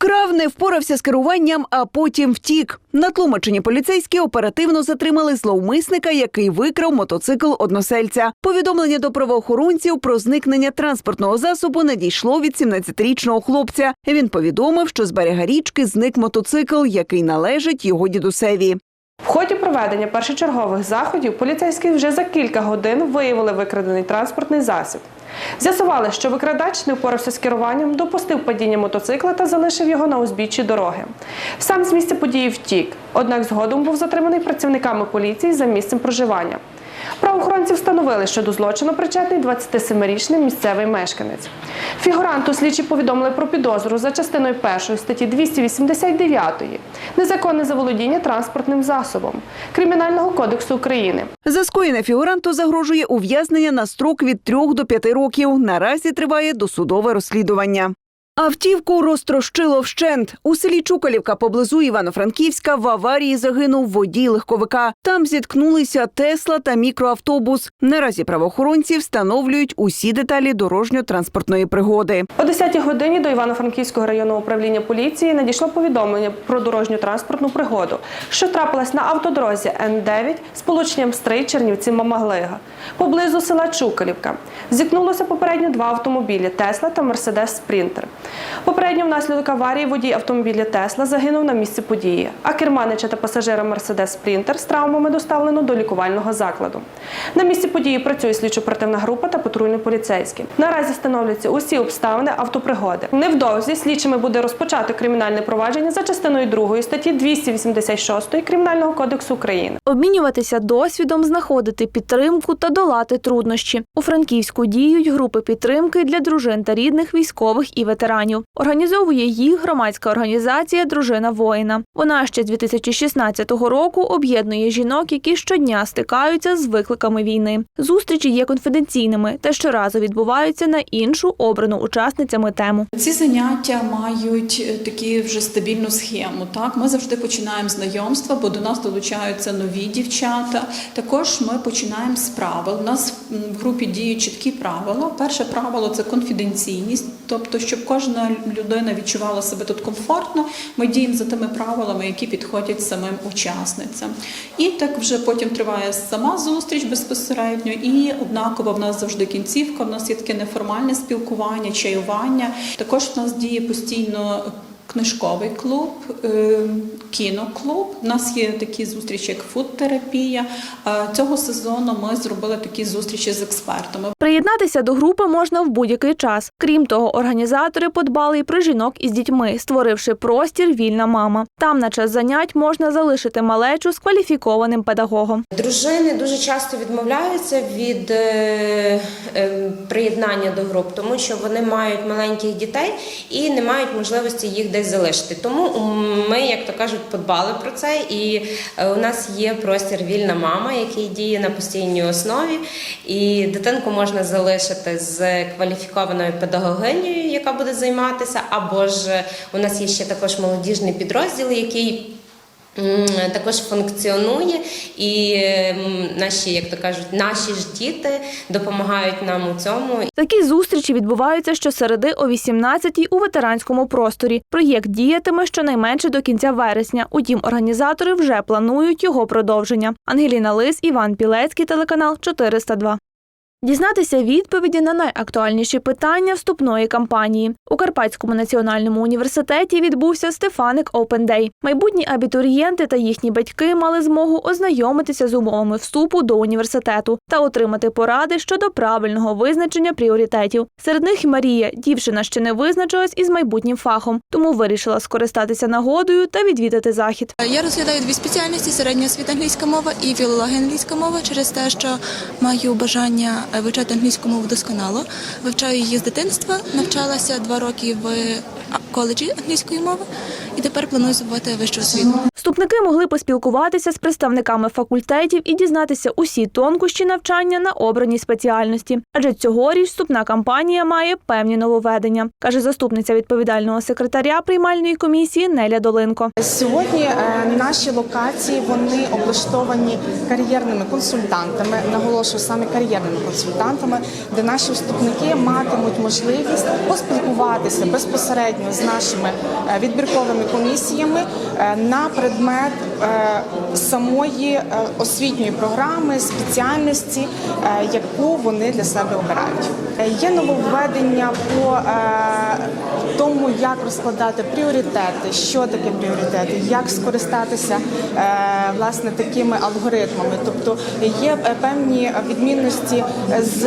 Вкрав, не впорався з керуванням, а потім втік. На тлумаченні поліцейські оперативно затримали зловмисника, який викрав мотоцикл односельця. Повідомлення до правоохоронців про зникнення транспортного засобу надійшло від 17-річного хлопця. Він повідомив, що з берега річки зник мотоцикл, який належить його дідусеві. В ході проведення першочергових заходів поліцейські вже за кілька годин виявили викрадений транспортний засіб. З'ясували, що викрадач не впорався з керуванням, допустив падіння мотоцикла та залишив його на узбіччі дороги. Сам з місця події втік, однак згодом був затриманий працівниками поліції за місцем проживання. Правоохоронці встановили, що до злочину причетний 27-річний місцевий мешканець. Фігуранту слідчі повідомили про підозру за частиною 1 статті 289 незаконне заволодіння транспортним засобом Кримінального кодексу України. За скоєне фігуранту загрожує ув'язнення на строк від 3 до 5 років. Наразі триває досудове розслідування. Автівку розтрощило вщент. У селі Чукалівка поблизу Івано-Франківська в аварії загинув водій легковика. Там зіткнулися Тесла та мікроавтобус. Наразі правоохоронці встановлюють усі деталі дорожньо-транспортної пригоди. О 10-й годині до Івано-Франківського районного управління поліції надійшло повідомлення про дорожню транспортну пригоду, що трапилась на автодорозі Н9 з полученням Стрий Чернівці Мамаглига поблизу села Чукалівка. Зіткнулося попередньо два автомобілі Тесла та Мерседес Спрінтер. Попередньо внаслідок аварії водій автомобіля Тесла загинув на місці події, а керманича та пасажира Мерседес Спрінтер з травмами доставлено до лікувального закладу. На місці події працює слідчо-оперативна група та патрульний поліцейський. Наразі встановлюються усі обставини автопригоди. Невдовзі слідчими буде розпочато кримінальне провадження за частиною 2 статті 286 Кримінального кодексу України. Обмінюватися досвідом, знаходити підтримку та долати труднощі. У Франківську діють групи підтримки для дружин та рідних військових і ветеранів. Організовує їх громадська організація Дружина воїна. Вона ще з 2016 року об'єднує жінок, які щодня стикаються з викликами війни. Зустрічі є конфіденційними та щоразу відбуваються на іншу обрану учасницями тему. Ці заняття мають е, такі вже стабільну схему. Так, ми завжди починаємо знайомства, бо до нас долучаються нові дівчата. Також ми починаємо з правил. У нас в групі діють чіткі правила. Перше правило це конфіденційність, тобто, щоб кожна людина відчувала себе тут комфортно. Ми діємо за тими правилами, які підходять самим учасницям. І так вже потім триває сама зустріч безпосередньо, і однаково в нас завжди кінцівка. В нас є таке неформальне спілкування, чаювання. Також в нас діє постійно. Книжковий клуб, е, кіноклуб. У нас є такі зустрічі, як фудтерапія. Цього сезону ми зробили такі зустрічі з експертами. Приєднатися до групи можна в будь-який час. Крім того, організатори подбали і про жінок із дітьми, створивши простір Вільна мама. Там на час занять можна залишити малечу з кваліфікованим педагогом. Дружини дуже часто відмовляються від е, е, приєднання до груп, тому що вони мають маленьких дітей і не мають можливості їх десь залишити. Тому ми, як то кажуть, подбали про це. І е, у нас є простір вільна мама, який діє на постійній основі. І дитинку можна залишити з кваліфікованою педагогинею, яка буде займатися, або ж у нас є ще також молодіжний підрозділ, який. Також функціонує, і наші, як то кажуть, наші ж діти допомагають нам у цьому. Такі зустрічі відбуваються щосереди о 18-й у ветеранському просторі. Проєкт діятиме щонайменше до кінця вересня. Утім, організатори вже планують його продовження. Ангеліна Лис, Іван Пілецький, телеканал 402. Дізнатися відповіді на найактуальніші питання вступної кампанії. У Карпатському національному університеті відбувся Стефаник Open Day. Майбутні абітурієнти та їхні батьки мали змогу ознайомитися з умовами вступу до університету та отримати поради щодо правильного визначення пріоритетів. Серед них Марія, дівчина ще не визначилась із майбутнім фахом, тому вирішила скористатися нагодою та відвідати захід. Я розглядаю дві спеціальності: середня освіта англійська мова і філологія англійська мова через те, що маю бажання вивчати англійську мову досконало. Вивчаю її з дитинства, навчалася два роки в коледжі англійської мови, і тепер планую здобувати вищу освіту. Вступники могли поспілкуватися з представниками факультетів і дізнатися усі тонкощі навчання на обраній спеціальності. Адже цьогоріч вступна кампанія має певні нововведення, каже заступниця відповідального секретаря приймальної комісії Неля Долинко. Сьогодні е, наші локації вони облаштовані кар'єрними консультантами. Наголошую саме кар'єрними консультантами, де наші вступники матимуть можливість поспілкуватися безпосередньо з нашими е, відбірковими комісіями е, на предмет е, самої е, освітньої програми, спеціальності, е, яку вони для себе обирають. Є нововведення по тому, як розкладати пріоритети, що таке пріоритети, як скористатися власне такими алгоритмами. Тобто є певні відмінності з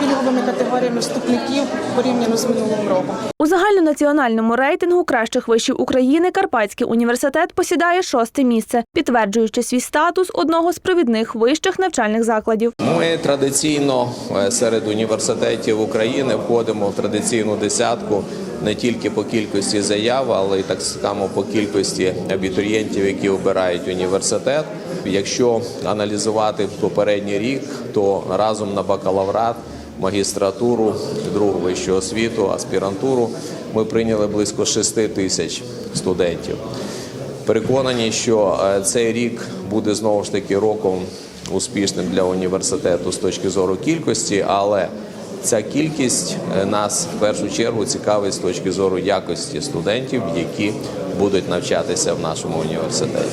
пільговими категоріями вступників порівняно з минулим роком. У загальнонаціональному рейтингу кращих вишів України Карпатський університет посідає шосте місце, підтверджуючи свій статус одного з провідних вищих навчальних закладів. Ми традиційно е, серед університетів України входимо в традиційну десятку не тільки по кількості заяв, але й так само по кількості абітурієнтів, які обирають університет. Якщо аналізувати попередній рік, то разом на бакалаврат, магістратуру, другу вищу освіту, аспірантуру ми прийняли близько 6 тисяч студентів. Переконані, що е, цей рік буде знову ж таки роком успішним для університету з точки зору кількості, але ця кількість е, нас в першу чергу цікавить з точки зору якості студентів, які будуть навчатися в нашому університеті.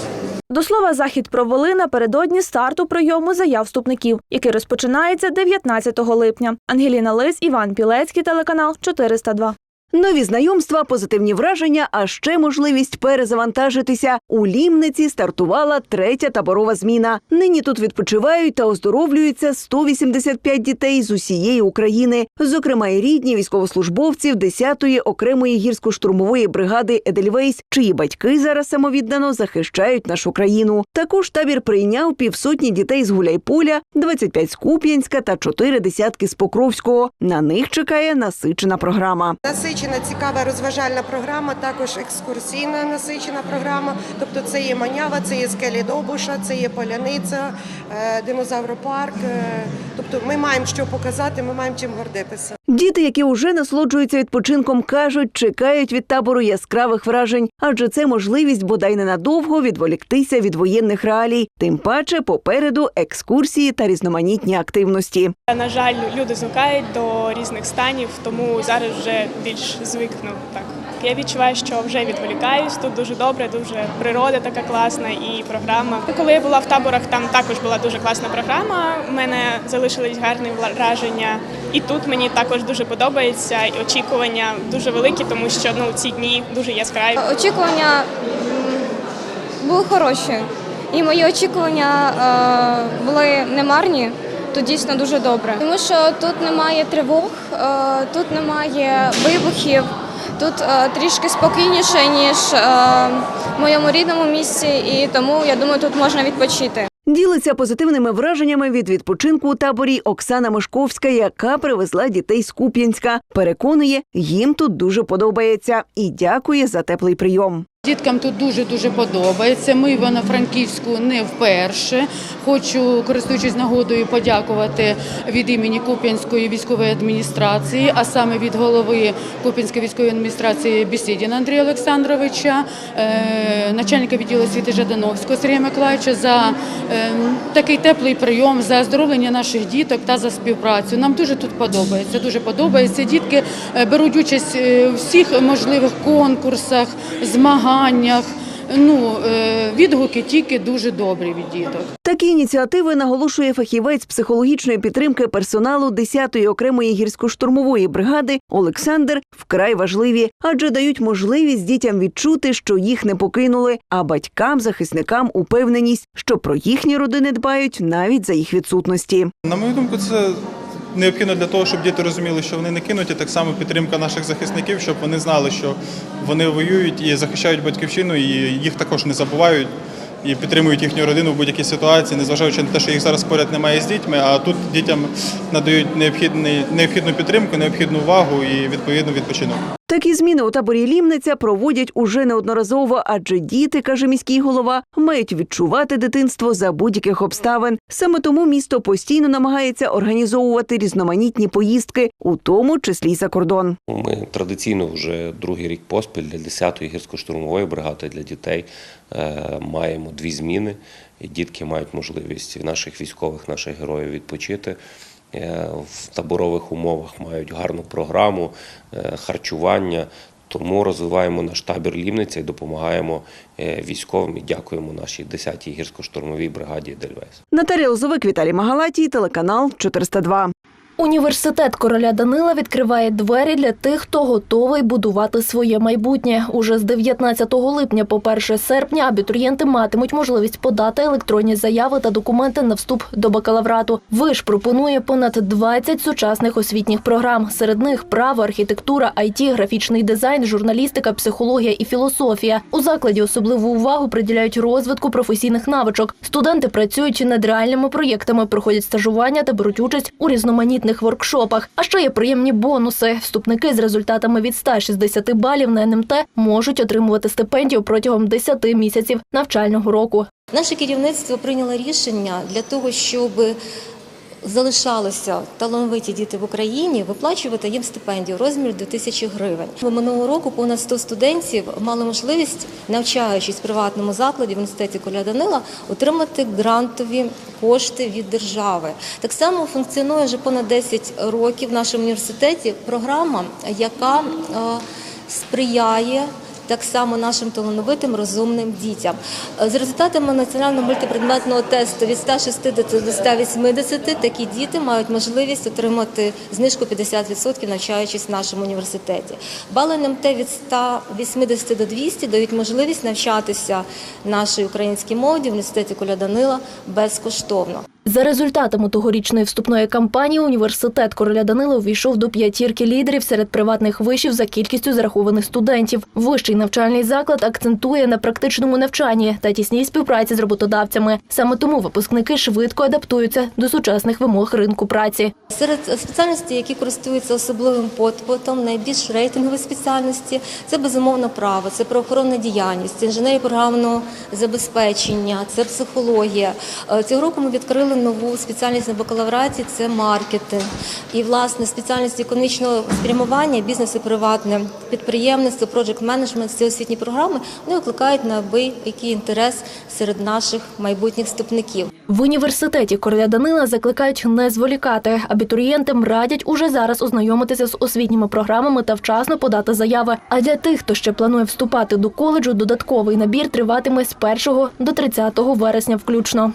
До слова, захід провели напередодні старту прийому заяв вступників, який розпочинається 19 липня. Ангеліна Лис, Іван Пілецький, телеканал 402. Нові знайомства, позитивні враження, а ще можливість перезавантажитися. У Лімниці стартувала третя таборова зміна. Нині тут відпочивають та оздоровлюються 185 дітей з усієї України, зокрема і рідні військовослужбовців 10-ї окремої гірсько-штурмової бригади Едельвейс, чиї батьки зараз самовіддано захищають нашу країну. Також табір прийняв півсотні дітей з Гуляйполя, 25 з Куп'янська та чотири десятки з Покровського. На них чекає насичена програма. Насичена цікава розважальна програма, також екскурсійна насичена програма. Тобто це є Манява, це є скелі добуша, це є Поляниця, е, динозавропарк. Е, Тобто ми маємо що показати, ми маємо чим гордитися. Діти, які уже насолоджуються відпочинком, кажуть, чекають від табору яскравих вражень, адже це можливість бодай ненадовго відволіктися від воєнних реалій. Тим паче попереду екскурсії та різноманітні активності. На жаль, люди звикають до різних станів, тому зараз вже більш звикну так. Я відчуваю, що вже відволікаюсь. Тут дуже добре, дуже природа така класна і програма. Коли я була в таборах, там також була дуже класна програма. У мене залишились гарні враження, і тут мені також дуже подобається. І очікування дуже великі, тому що ну ці дні дуже яскраві. Очікування були хороші, і мої очікування е, були немарні. Тут дійсно дуже добре, тому що тут немає тривог, е, тут немає вибухів, тут е, трішки спокійніше ніж е, в моєму рідному місці, і тому я думаю, тут можна відпочити. Ділиться позитивними враженнями від відпочинку у таборі Оксана Мишковська, яка привезла дітей з Куп'янська. Переконує, їм тут дуже подобається і дякує за теплий прийом. Діткам тут дуже дуже подобається. Ми в Івано-Франківську не вперше. Хочу, користуючись нагодою, подякувати від імені Куп'янської військової адміністрації, а саме від голови Куп'янської військової адміністрації Бесідіна Андрія Олександровича, е, начальника відділу освіти Жадановського Сергія Миколаївича за е, такий теплий прийом, за оздоровлення наших діток та за співпрацю. Нам дуже тут подобається. Дуже подобається. Дітки е, беруть участь у всіх можливих конкурсах, змаганнях. Ну, е, відгуки тільки дуже добрі від діток. Такі ініціативи наголошує фахівець психологічної підтримки персоналу 10-ї окремої гірсько-штурмової бригади Олександр вкрай важливі, адже дають можливість дітям відчути, що їх не покинули, а батькам, захисникам упевненість, що про їхні родини дбають навіть за їх відсутності. На мою думку, це необхідно для того, щоб діти розуміли, що вони не кинуті. Так само підтримка наших захисників, щоб вони знали, що вони воюють і захищають батьківщину, і їх також не забувають. І підтримують їхню родину в будь-якій ситуації, незважаючи на те, що їх зараз поряд немає з дітьми, а тут дітям надають необхідну підтримку, необхідну увагу і відповідно відпочинок. Такі зміни у таборі Лімниця проводять уже неодноразово, адже діти, каже міський голова, мають відчувати дитинство за будь-яких обставин. Саме тому місто постійно намагається організовувати різноманітні поїздки, у тому числі й за кордон. Ми традиційно вже другий рік поспіль для 10-ї гірсько-штурмової бригади для дітей е, маємо дві зміни. Дітки мають можливість наших військових, наших героїв відпочити. Е, В таборових умовах мають гарну програму, е, харчування. Тому розвиваємо наш табір Лімниця і допомагаємо е, військовим і дякуємо нашій 10-й гірсько-штурмовій бригаді Дельвес. Наталія Лозовик, Віталій Магалатій, телеканал 402. Університет короля Данила відкриває двері для тих, хто готовий будувати своє майбутнє. Уже з 19 липня по 1 серпня абітурієнти матимуть можливість подати електронні заяви та документи на вступ до бакалаврату. Виш пропонує понад 20 сучасних освітніх програм. Серед них право, архітектура, IT, графічний дизайн, журналістика, психологія і філософія. У закладі особливу увагу приділяють розвитку професійних навичок. Студенти працюють над реальними проєктами, проходять стажування та беруть участь у різноманітних воркшопах. А ще є приємні бонуси. Вступники з результатами від 160 балів на НМТ можуть отримувати стипендію протягом 10 місяців навчального року. Наше керівництво прийняло рішення для того, щоб залишалися талановиті діти в Україні, виплачувати їм стипендію у розмірі до тисячі гривень. Минулого року понад 100 студентів мали можливість, навчаючись в приватному закладі в університеті Коля Данила, отримати грантові кошти від держави. Так само функціонує вже понад 10 років в нашому університеті програма, яка е, сприяє так само нашим талановитим розумним дітям. Е, За результатами національного мультипредметного тесту від 160 до 180 такі діти мають можливість отримати знижку 50% навчаючись в нашому університеті. Бали НМТ від 180 до 200 дають можливість навчатися нашій українській молоді в університеті Коля Данила безкоштовно. За результатами тогорічної вступної кампанії університет короля Данила увійшов до п'ятірки лідерів серед приватних вишів за кількістю зарахованих студентів. Вищий навчальний заклад акцентує на практичному навчанні та тісній співпраці з роботодавцями. Саме тому випускники швидко адаптуються до сучасних вимог ринку праці. Серед спеціальностей, які користуються особливим попитом, найбільш рейтингові спеціальності це безумовно право, це правоохоронна діяльність, інженерія програмного забезпечення, це психологія. Е, Цього року ми відкрили нову спеціальність на бакалавраті це маркетинг. І власне спеціальність економічного спрямування, бізнес і приватне підприємництво, проджект менеджмент, ці освітні програми вони викликають на який інтерес серед наших майбутніх вступників. В університеті короля Данила закликають не зволікати. Абітурієнтам радять уже зараз ознайомитися з освітніми програмами та вчасно подати заяви. А для тих, хто ще планує вступати до коледжу, додатковий набір триватиме з 1 до 30 вересня включно.